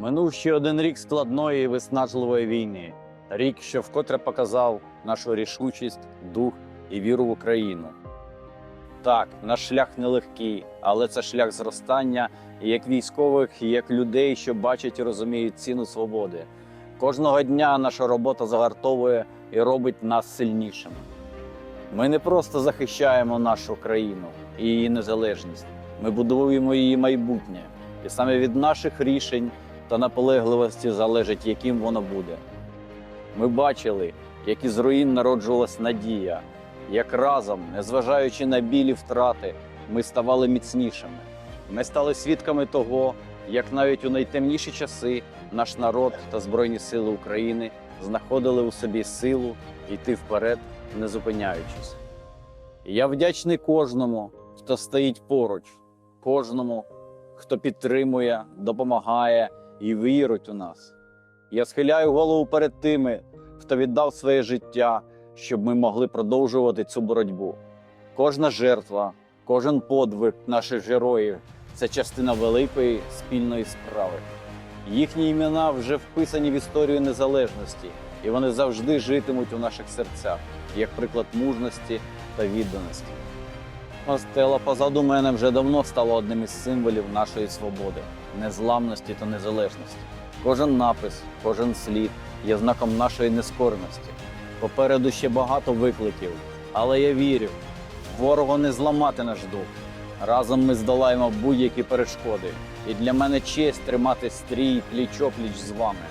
Минув ще один рік складної і виснажливої війни. Рік, що вкотре показав нашу рішучість, дух і віру в Україну. Так, наш шлях нелегкий, але це шлях зростання як військових, як людей, що бачать і розуміють ціну свободи. Кожного дня наша робота загартовує і робить нас сильнішими. Ми не просто захищаємо нашу країну і її незалежність, ми будуємо її майбутнє. І саме від наших рішень та наполегливості залежить, яким воно буде. Ми бачили, як із руїн народжувалась надія, як разом, незважаючи на білі втрати, ми ставали міцнішими. Ми стали свідками того, як навіть у найтемніші часи наш народ та Збройні Сили України знаходили у собі силу йти вперед, не зупиняючись. Я вдячний кожному, хто стоїть поруч, кожному, хто підтримує, допомагає і вірить у нас. Я схиляю голову перед тими, хто віддав своє життя, щоб ми могли продовжувати цю боротьбу. Кожна жертва, кожен подвиг наших героїв це частина великої спільної справи. Їхні імена вже вписані в історію незалежності, і вони завжди житимуть у наших серцях як приклад мужності та відданості. Стела позаду мене вже давно стала одним із символів нашої свободи, незламності та незалежності. Кожен напис, кожен слід є знаком нашої нескореності. Попереду ще багато викликів, але я вірю, ворога не зламати наш дух. Разом ми здолаємо будь-які перешкоди. І для мене честь тримати стрій пліч-опліч з вами.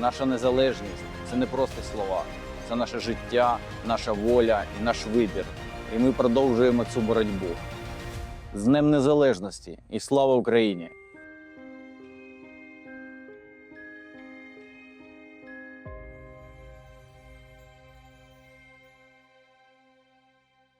Наша незалежність це не просто слова, це наше життя, наша воля і наш вибір. І ми продовжуємо цю боротьбу. З Днем Незалежності і слава Україні!